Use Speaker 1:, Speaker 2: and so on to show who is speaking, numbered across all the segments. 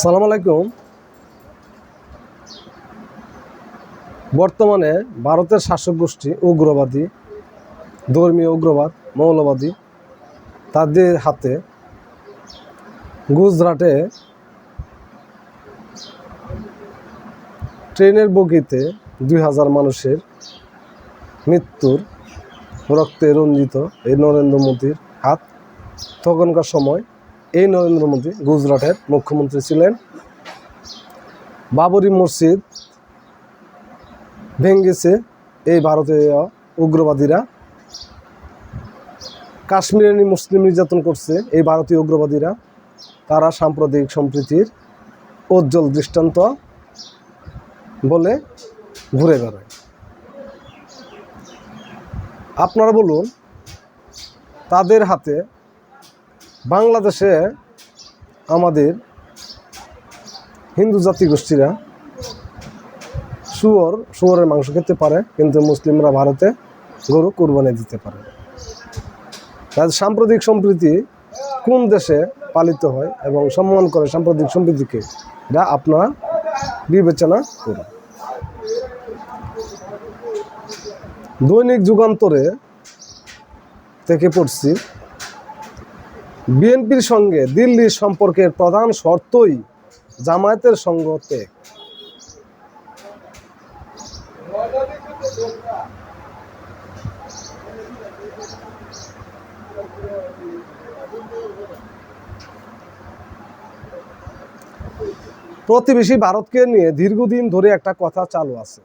Speaker 1: সালাম আলাইকুম। বর্তমানে ভারতের শাসক গোষ্ঠী উগ্রবাদী, ধর্মীয় উগ্রবাদ, মৌলবাদী, তাদের হাতে গুজরাটে ট্রেনের বগিতে দুই হাজার মানুষের মৃত্যুর রক্তে রঞ্জিত এই নরেন্দ্র মোদীর হাত। তখনকার সময় এই নরেন্দ্র মোদী গুজরাটের মুখ্যমন্ত্রী ছিলেন। বাবরি মসজিদ ভেঙ্গেছে এই ভারতীয় উগ্রবাদীরা। কাশ্মীরে মুসলিম নির্যাতন করছে এই ভারতীয় উগ্রবাদীরা। তারা সাম্প্রদায়িক সম্প্রীতির উজ্জ্বল দৃষ্টান্ত বলে ঘুরে বেড়ায়। আপনারা বলুন, তাদের হাতে বাংলাদেশে আমাদের হিন্দু জাতিগোষ্ঠীরা শুয়োর, শুয়োরের মাংস খেতে পারে, কিন্তু মুসলিমরা ভারতে গরু কোরবানি দিতে পারে। সাম্প্রতিক সম্প্রীতি কোন দেশে পালিত হয় এবং সম্মান করে সাম্প্রতিক সম্প্রীতিকে এটা আপনারা বিবেচনা করুন। দৈনিক যুগান্তরে থেকে পড়ছি বিএনপির সঙ্গে দিল্লির সম্পর্কের প্রধান শর্তই জামায়াতের সঙ্গ ত্যাগ। প্রতিবেশী ভারতকে নিয়ে দীর্ঘদিন ধরে একটা কথা চালু আছে,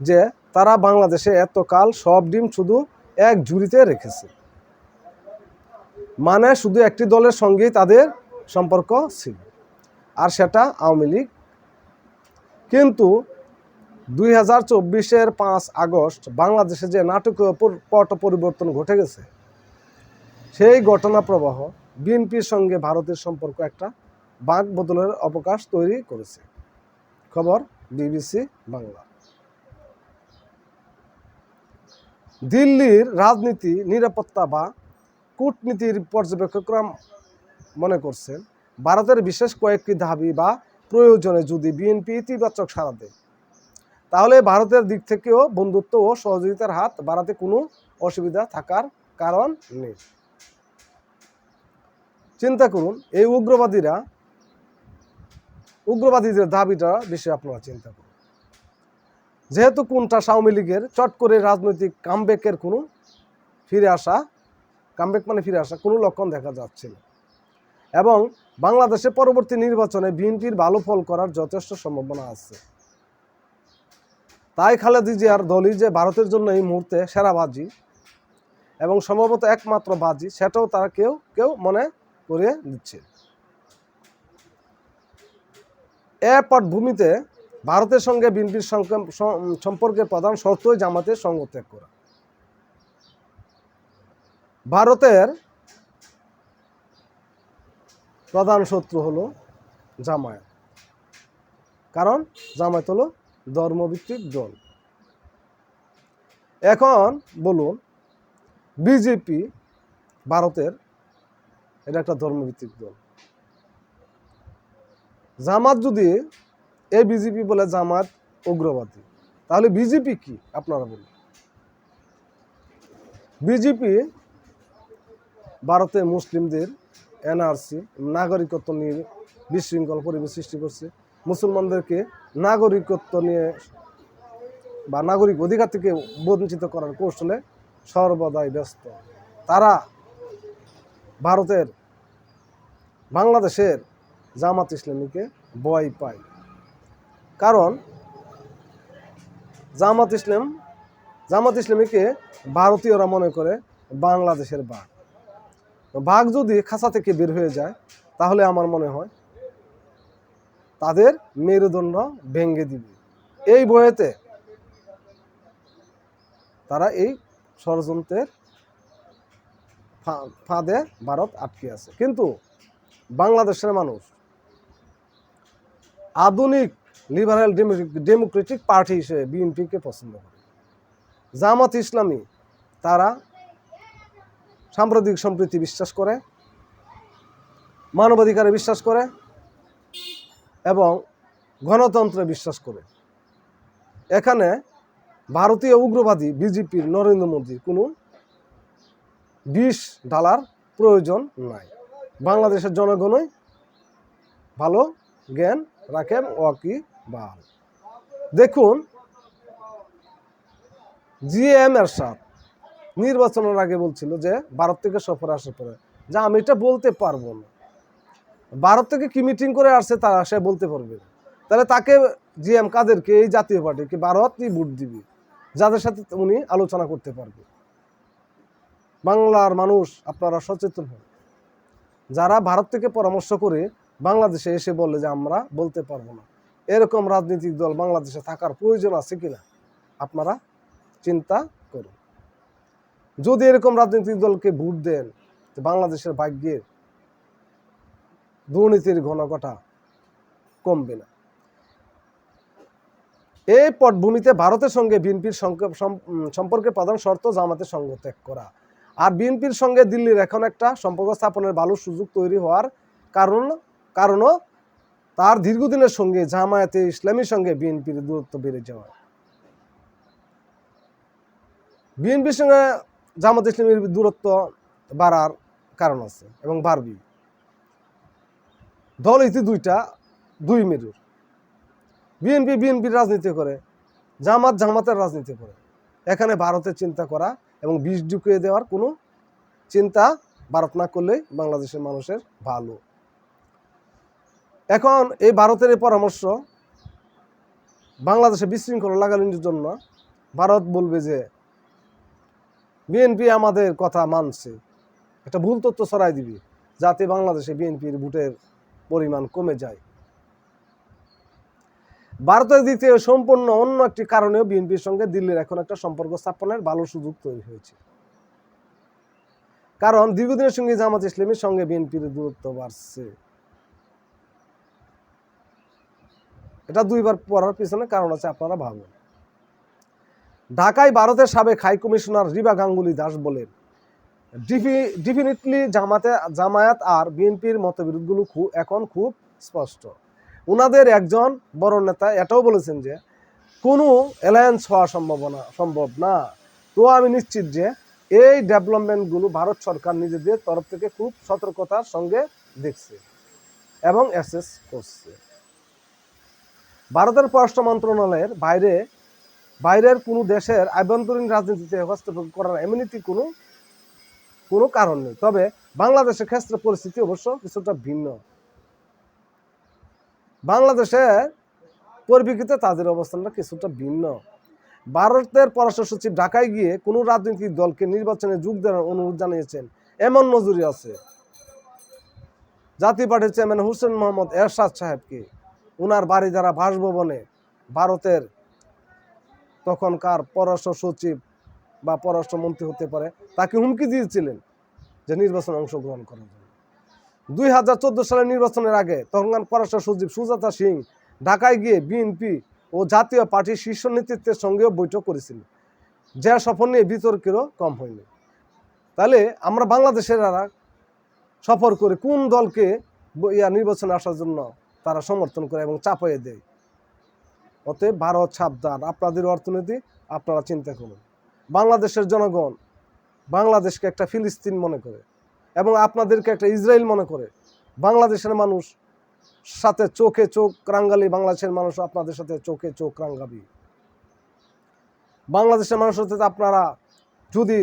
Speaker 1: যে তারা বাংলাদেশে এতকাল সব ডিম শুধু এক ঝুড়িতে রেখেছে। মানে শুধু একটি দলের সঙ্গেই তাদের সম্পর্ক ছিল, আর সেটা আওয়ামী লীগ। কিন্তু দুই হাজার চব্বিশের পাঁচ আগস্ট বাংলাদেশে যে নাটকীয় পট পরিবর্তন ঘটে গেছে, সেই ঘটনা প্রবাহ বিএনপির সঙ্গে ভারতের সম্পর্ক একটা বাঁক বদলের অবকাশ তৈরি করেছে। খবর বিবিসি বাংলা। দিল্লির রাজনীতি, নিরাপত্তা বা কূটনীতির পর্যবেক্ষকরা মনে করছেন, ভারতের বিশেষ কয়েকটি দাবি বা প্রয়োজনে যদি বিএনপি ইতিবাচক সাড়া দেয়, তাহলে ভারতের দিক থেকেও বন্ধুত্ব ও সহযোগিতার হাত বাড়াতে কোনো অসুবিধা থাকার কারণ নেই। চিন্তা করুন, এই উগ্রবাদীরা, উগ্রবাদীদের দাবিটা বিষয়ে আপনারা চিন্তা করুন। যেহেতু কোনটা আওয়ামী লীগের চট করে রাজনৈতিক কামব্যাকের কোনো ফিরে আসা কামব্যাক মানে ফিরে আসা কোনো লক্ষণ দেখা যাচ্ছে না। এবং বাংলাদেশে পরবর্তী নির্বাচনে বিএনপির ভালো ফল করার যথেষ্ট সম্ভাবনা আছে। তাই খালেদি জিয়ার দলই যে ভারতের জন্য এই মুহূর্তে সেরা বাজি এবং সম্ভবত একমাত্র বাজি, সেটাও তারা কেউ কেউ মনে করে দিচ্ছে। এ পটভূমিতে ভারতের সঙ্গে বিএনপির সম্পর্কের প্রধান শর্তই জামাতের সঙ্গ ত্যাগ করা। ভারতের প্রধান শত্রু হলো জামায়াত। কারণ জামায়াত হলো ধর্মভিত্তিক দল। এখন বলুন, বিজেপি ভারতের এটা একটা ধর্মভিত্তিক দল। জামাত যদি এই বিজেপি বলে জামাত উগ্রবাদী, তাহলে বিজেপি কি? আপনারা বলুন। বিজেপি ভারতে মুসলিমদের এনআরসি, নাগরিকত্ব নিয়ে বিশৃঙ্খল পরিবেশ সৃষ্টি করছে। মুসলমানদেরকে নাগরিকত্ব নিয়ে বা নাগরিক অধিকার থেকে বঞ্চিত করার কৌশলে সর্বদাই ব্যস্ত। তারা ভারতের, বাংলাদেশের জামাত ইসলামীকে ভয় পায়। কারণ জামাত ইসলাম, জামাত ইসলামীকে ভারতীয়রা মনে করে বাংলাদেশের বাঘ। বাঘ যদি খাঁচা থেকে বের হয়ে যায়, তাহলে আমার মনে হয় তাদের মেরুদণ্ড ভেঙে দিবে। এই বয়েতে তারা এই ষড়যন্ত্রের ফাঁদে ভারত আটকে আছে। কিন্তু বাংলাদেশের মানুষ আধুনিক লিবারেল ডেমোক্রেটিক পার্টি হিসেবে বিএনপিকে পছন্দ করে। জামাত ইসলামী তারা সাম্প্রদায়িক সম্প্রীতি বিশ্বাস করে, মানবাধিকারে বিশ্বাস করে এবং গণতন্ত্রে বিশ্বাস করে। এখানে ভারতীয় উগ্রবাদী বিজেপির নরেন্দ্র মোদী কোনো বিষ ডালার প্রয়োজন নাই। বাংলাদেশের জনগণই ভালো জ্ঞান রাখেন, ওয়াকি বাল। দেখুন জিএম এরশাদ নির্বাচনের আগে বলছিল যে ভারত থেকে সফর আসার পরে। যে আমি এটা বলতে পারব না। ভারত থেকে কি মিটিং করে আসছে তারা সে বলতে পারবে। তাহলে তাকে জিএম কাদেরকে, এই জাতীয় পার্টিকে ভারতই ভোট দিবে, যাদের সাথে উনি আলোচনা করতে পারবে। বাংলার মানুষ আপনারা সচেতন হন। যারা ভারত থেকে পরামর্শ করে বাংলাদেশে এসে বলে যে আমরা বলতে পারব না, এরকম রাজনৈতিক দল বাংলাদেশে থাকার প্রয়োজন আছে কিনা, আপনারা চিন্তা যদি এরকম রাজনৈতিক দলকে ভোট দেন বাংলাদেশের ভাগ্যের দুর্নীতির ঘনঘটা কমবে না। এই পটভূমিতে ভারতের সঙ্গে বিএনপির সম্পর্কে প্রধান শর্ত জামাতের সঙ্গ ত্যাগ করা। আর বিএনপির সঙ্গে দিল্লির এখন একটা সম্পর্ক স্থাপনের ভালো সুযোগ তৈরি হওয়ার কারণ কারণও তার দীর্ঘদিনের সঙ্গে জামায়াতে ইসলামীর সঙ্গে বিএনপির দূরত্ব বেড়ে যাওয়া বিএনপির সঙ্গে জামাত ইসলামীর দূরত্ব বাড়ার কারণ আছে এবং বাড়বি দল ইতি দুইটা, দুই মেরুর। বিএনপি বিএনপির রাজনীতি করে, জামাত জামাতের রাজনীতি করে। এখানে ভারতের চিন্তা করা এবং বিষ ঢুকিয়ে দেওয়ার কোনো চিন্তা ভারত না করলেই বাংলাদেশের মানুষের ভালো। এখন এই ভারতের পরামর্শ বাংলাদেশে বিশৃঙ্খলা লাগানোর জন্য ভারত বলবে যে বিএনপি আমাদের কথা মানছে। একটা ভুল তথ্য ছড়াই দিবি, যাতে বাংলাদেশে বিএনপির ভোটের পরিমাণ কমে যায়। ভারতের দ্বিতীয় সম্পূর্ণ অন্য একটি কারণেও বিএনপির সঙ্গে দিল্লির এখন একটা সম্পর্ক স্থাপনের ভালো সুযোগ তৈরি হয়েছে। কারণ দীর্ঘদিনের সঙ্গে জামাত ইসলামের সঙ্গে বিএনপির দূরত্ব বাড়ছে। এটা দুইবার পড়ার পিছনে কারণ আছে, আপনারা ভাবুন। ঢাকায় ভারতের সাবেক হাই কমিশনার রিবা গাঙ্গুলি দাস বলেন ডিফিনিটলি জামাতে জামায়াত আর বিএনপির মতবিরোধগুলো খুব এখন খুব স্পষ্ট। ওনাদের একজন বড় নেতা এটাও বলেছেন যে, কোনো অ্যালায়েন্স হওয়া সম্ভাবনা সম্ভব না। তো আমি নিশ্চিত যে এই ডেভেলপমেন্টগুলো ভারত সরকার নিজেদের তরফ থেকে খুব সতর্কতার সঙ্গে দেখছে এবং অ্যাসেস করছে। ভারতের পররাষ্ট্র মন্ত্রণালয়ের বাইরে বাইরের কোনো দেশের আভ্যন্তরীণ রাজনীতিতে হস্তক্ষেপ করার এমনিটি কোনো কোনো কারণ নেই। তবে বাংলাদেশের ক্ষেত্রে পরিস্থিতি অবশ্য কিছুটা ভিন্ন। বাংলাদেশের পরিপ্রেক্ষিতে তাদের অবস্থানটা কিছুটা ভিন্ন। ভারতের পররাষ্ট্র সচিব ঢাকায় গিয়ে কোনো রাজনৈতিক দলকে নির্বাচনে যোগ দেওয়ার অনুরোধ জানিয়েছেন, এমন নজুরি আছে। জাতীয় পার্টির চেয়ারম্যান হুসেন মোহাম্মদ এরশাদ সাহেবকে ওনার বাড়ি দ্বারা বাসভবনে, ভারতের তখনকার পররাষ্ট্র সচিব বা পররাষ্ট্রমন্ত্রী হতে পারে, তাকে হুমকি দিয়েছিলেন যে নির্বাচনে অংশগ্রহণ করার জন্য। দুই হাজার চোদ্দ সালের নির্বাচনের আগে তখনকার পররাষ্ট্র সচিব সুজাতা সিং ঢাকায় গিয়ে বিএনপি ও জাতীয় পার্টির শীর্ষ নেতৃত্বের সঙ্গেও বৈঠক করেছিলেন। যা সফর নিয়ে বিতর্কেরও কম হয়নি। তাহলে আমরা বাংলাদেশের সফর করে কোন দলকে ইয়া নির্বাচনে আসার জন্য তারা সমর্থন করে এবং চাপাইয়ে দেয়? অতএব ভারত সাবধান। আপনাদের অর্থনীতি, আপনারা চিন্তা করুন। বাংলাদেশের জনগণ বাংলাদেশকে একটা ফিলিস্তিন মনে করে এবং আপনাদেরকে একটা ইসরায়েল মনে করে। বাংলাদেশের মানুষ সাথে চোখে চোখ রাঙ্গালি বাংলাদেশের মানুষ আপনাদের সাথে চোখে চোখ রাঙ্গাবি। বাংলাদেশের মানুষের সাথে আপনারা যদি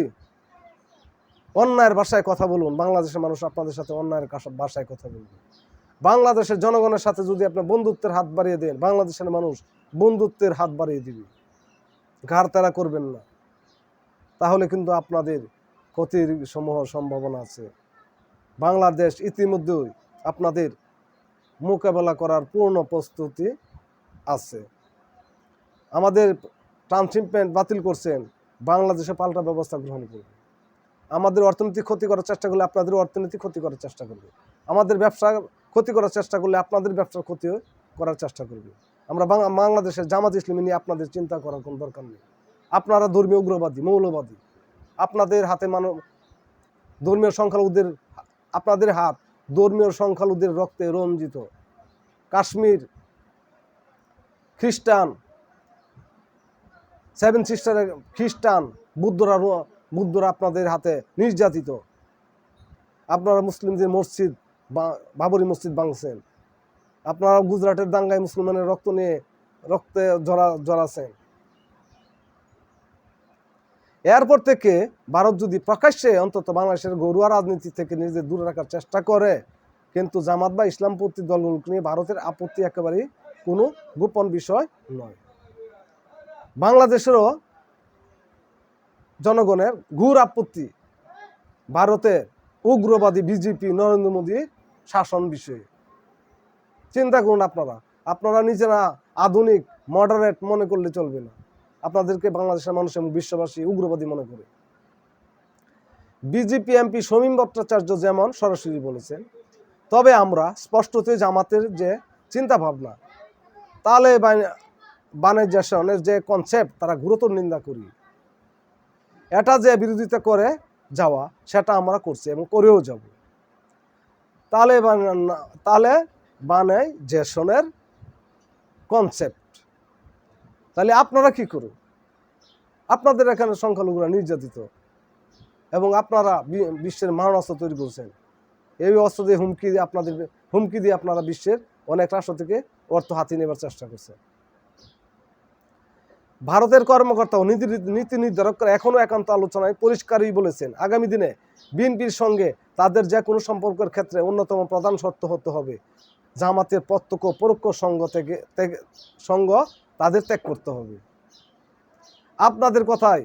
Speaker 1: অন্যায়ের ভাষায় কথা বলুন, বাংলাদেশের মানুষ আপনাদের সাথে অন্যায়ের ভাষায় কথা বলবে। বাংলাদেশের জনগণের সাথে যদি আপনি বন্ধুত্বের হাত বাড়িয়ে দেন, বাংলাদেশের মানুষ বন্ধুত্বের হাত বাড়িয়ে দিবে। ঘাড় তারা করবেন না। তাহলে কিন্তু আপনাদের ক্ষতির সমূহ সম্ভাবনা আছে। বাংলাদেশ ইতিমধ্যেই আপনাদের মোকাবেলা করার পূর্ণ প্রস্তুতি আছে। আমাদের ট্রান্সশিপমেন্ট বাতিল করছেন, বাংলাদেশে পাল্টা ব্যবস্থা গ্রহণ করবে। আমাদের অর্থনীতি ক্ষতি করার চেষ্টা করলে আপনাদের অর্থনীতি ক্ষতি করার চেষ্টা করবে। আমাদের ব্যবসা ক্ষতি করার চেষ্টা করলে আপনাদের ব্যবসার ক্ষতি করার চেষ্টা করবে। আমরা বাংলাদেশের জামাত ইসলামী নিয়ে আপনাদের চিন্তা করার কোনো দরকার নেই। আপনারা ধর্মীয় উগ্রবাদী, মৌলবাদী। আপনাদের হাতে মানব ধর্মীয় সংখ্যালঘুদের আপনাদের হাত ধর্মীয় সংখ্যালঘুদের রক্তে রঞ্জিত। কাশ্মীর খ্রিস্টান, সেভেন সিস্টারের খ্রিস্টান বুদ্ধরা বুদ্ধরা আপনাদের হাতে নির্যাতিত। আপনারা মুসলিমদের মসজিদ বাবরি মসজিদ ভাঙছেন। আপনারা গুজরাটের দাঙ্গায় মুসলমানের রক্ত নিয়ে রক্তে জড়া, জড়াছেন। এরপর থেকে ভারত যদি প্রকাশ্যে অন্তত বাংলাদেশের ঘরোয়া রাজনীতি থেকে নিজেদের দূরে রাখার চেষ্টা করে, কিন্তু জামাত বা ইসলামপন্থী দলগুলোকে নিয়ে ভারতের আপত্তি একেবারেই কোনো গোপন বিষয় নয়। বাংলাদেশেরও জনগণের ঘুর আপত্তি ভারতের উগ্রবাদী বিজেপি, নরেন্দ্র মোদীর শাসন বিষয়ে। চিন্তা করুন আপনারা। আপনারা নিজেরা আধুনিক মডারেট মনে করলে চলবে না। আপনাদেরকে বাংলাদেশের মানুষ এবং বিশ্ববাসী উগ্রবাদী মনে করে। বিজেপি, এমপি সমীম ভট্টাচার্য যেমন সরাসরি বলেছেন, তবে আমরা স্পষ্টতই জামাতের যে চিন্তা ভাবনা তাহলে বাণিজ্যাসনের যে কনসেপ্ট তারা গুরুতর নিন্দা করি। এটা যে বিরোধিতা করে যাওয়া, সেটা আমরা করছি এবং করেও যাব। তাহলে তাহলে বাণিজ্যাসনের কনসেপ্ট তাহলে আপনারা কি করুন? আপনাদের এখানে সংখ্যালঘুরা নির্যাতিত এবং আপনারা বিশ্বের মারণাস্ত্র তৈরি করছেন। এই অস্ত্র দিয়ে হুমকি দিয়ে আপনাদের হুমকি দিয়ে আপনারা বিশ্বের অনেক রাষ্ট্র থেকে অর্থ হাতিয়ে নেবার চেষ্টা করছেন। ভারতের কর্মকর্তা ও নীতি নীতি নির্ধারকরা এখনও একান্ত আলোচনায় পরিষ্কারই বলেছেন, আগামী দিনে বিএনপির সঙ্গে তাদের যে কোনো সম্পর্কের ক্ষেত্রে অন্যতম প্রধান শর্ত হতে হবে। জামাতের প্রত্যক্ষ পরোক্ষ সঙ্গ থেকে- সঙ্গ তাদের ত্যাগ করতে হবে। আপনাদের কথায়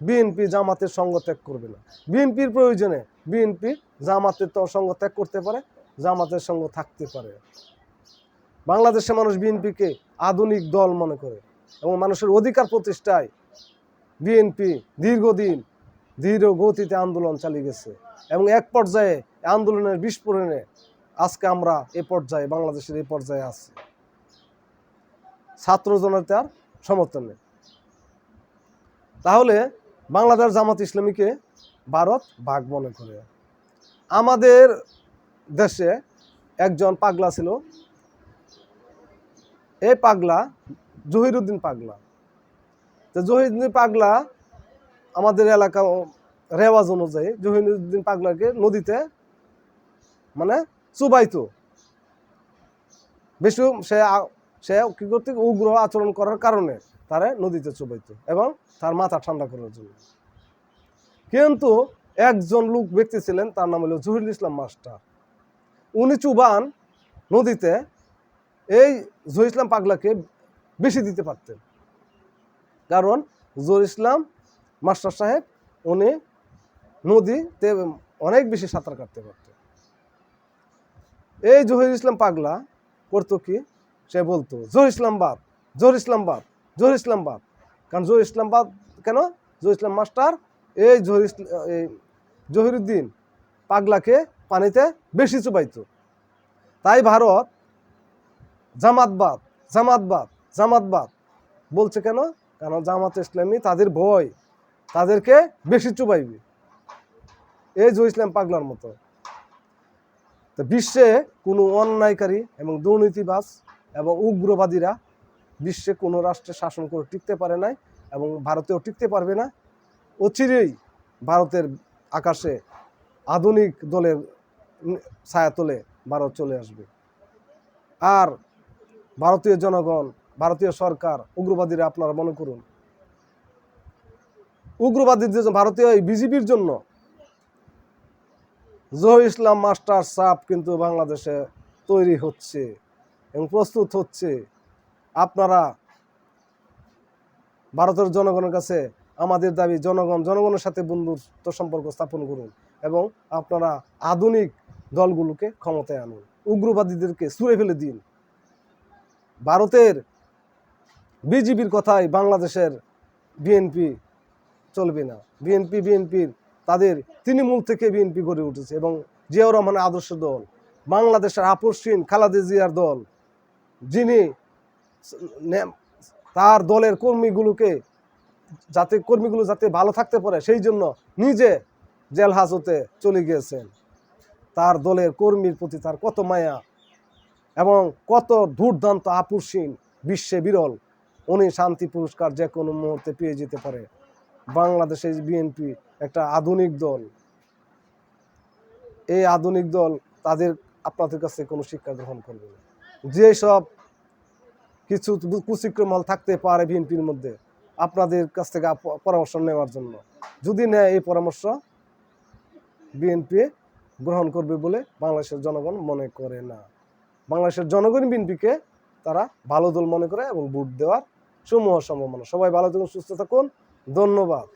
Speaker 1: বিএনপি জামাতের সঙ্গ ত্যাগ করবে না। বিএনপির প্রয়োজনে বিএনপি জামাতের তো সঙ্গ ত্যাগ করতে পারে, জামাতের সঙ্গ থাকতে পারে। বাংলাদেশের মানুষ বিএনপিকে আধুনিক দল মনে করে এবং মানুষের অধিকার প্রতিষ্ঠায় বিএনপি দীর্ঘদিন দৃঢ় গতিতে আন্দোলন চালিয়ে গেছে এবং এক পর্যায়ে আন্দোলনের বিস্ফোরণে আজকে আমরা এ পর্যায়ে, বাংলাদেশের এই পর্যায়ে আছি। ছাত্র জনতার সমর্থনে তাহলে বাংলাদেশ জামাত ইসলামীকে ভারত ভাগ মনে করে। আমাদের দেশে একজন পাগলা ছিল। এই পাগলা জহিরুদ্দিন পাগলা। তো জহিরুদ্দিন পাগলা আমাদের এলাকা রেওয়াজ অনুযায়ী জহিরুদ্দিন পাগলাকে নদীতে মানে চুবাইতো বেশি সে সে কি করতে, উগ্র আচরণ করার কারণে তারে নদীতে চুবাইতো এবং তার মাথা ঠান্ডা করার জন্য। কিন্তু একজন লোক ব্যক্তি ছিলেন, তার নাম হলো জহিরুল ইসলাম মাস্টার। উনি চুবান নদীতে এই জহির ইসলাম পাগলাকে বেশি দিতে পারতেন। কারণ জহির ইসলাম মাস্টার সাহেব, উনি নদীতে অনেক বেশি সাঁতার কাটতে পারতেন। এই জহির ইসলাম পাগলা করতো কি? সে বলতো জহির ইসলাম বাদ জহির ইসলাম বাদ জহির ইসলাম বাদ। কারণ জহির ইসলাম বাদ কেন? জহির ইসলাম মাস্টার, এই জহির এই জহিরুদ্দিন পাগলাকে পানিতে বেশি চুবাইতো। তাই ভারত জামাতবাদ জামাতবাদ জামাতবাদ বলছে কেন? কারণ জামাত ইসলামী তাদের ভয়, তাদেরকে বেশি চুবাইবে। এই জহির ইসলাম পাগলার মতো। তো বিশ্বে কোনো অন্যায়কারী এবং দুর্নীতিবাজ এবং উগ্রবাদীরা বিশ্বে কোনো রাষ্ট্রে শাসন করে টিকতে পারে নাই এবং ভারতেও টিকতে পারবে না। অচিরেই ভারতের আকাশে আধুনিক দলের উম ছায়াতলে ভারত চলে আসবে। আর ভারতীয় জনগণ, ভারতীয় সরকার, উগ্রবাদীরা আপনারা মনে করুন। উগ্রবাদীদের ভারতীয় এই বিজেপির জন্য জহির ইসলাম মাস্টার সাপ কিন্তু বাংলাদেশে তৈরি হচ্ছে এবং প্রস্তুত হচ্ছে। আপনারা ভারতের জনগণের কাছে আমাদের দাবি, জনগণ, জনগণের সাথে বন্ধুত্ব সম্পর্ক স্থাপন করুন এবং আপনারা আধুনিক দলগুলোকে ক্ষমতায় আনুন। উগ্রবাদীদেরকে ছুঁড়ে ফেলে দিন। ভারতের বিজেপির কথাই বাংলাদেশের বিএনপি চলবে না। বিএনপি, বিএনপির তাদের তৃণমূল থেকে বিএনপি গড়ে উঠেছে এবং জিয়াউর রহমানের আদর্শ দল, বাংলাদেশের আপসীন খালাদে জিয়ার দল, যিনি তার দলের কর্মীগুলোকে যাতে, কর্মীগুলো যাতে ভালো থাকতে পারে, সেই জন্য নিজে জেল হাজতে চলে গিয়েছেন। তার দলের কর্মীর প্রতি তার কত মায়া এবং কত দুর্দান্ত আপুসীন বিশ্বে বিরল, উনি শান্তি পুরস্কার যে কোনো মুহূর্তে পেয়ে যেতে পারে। বাংলাদেশের বিএনপি একটা আধুনিক দল। এই আধুনিক দল তাদের, আপনাদের কাছে কোনো শিক্ষা গ্রহণ করবে না। যেসব কিছু কুচিক্রমল থাকতে পারে বিএনপির মধ্যে, আপনাদের কাছ থেকে পরামর্শ নেওয়ার জন্য। যদি নেয় এই পরামর্শ বিএনপি গ্রহণ করবে বলে বাংলাদেশের জনগণ মনে করে না। বাংলাদেশের জনগণ বিএনপিকে তারা ভালো দল মনে করে এবং ভোট দেওয়ার সমূহ সম্ভাবনা। সবাই ভালো থাকুন, সুস্থ থাকুন। ধন্যবাদ।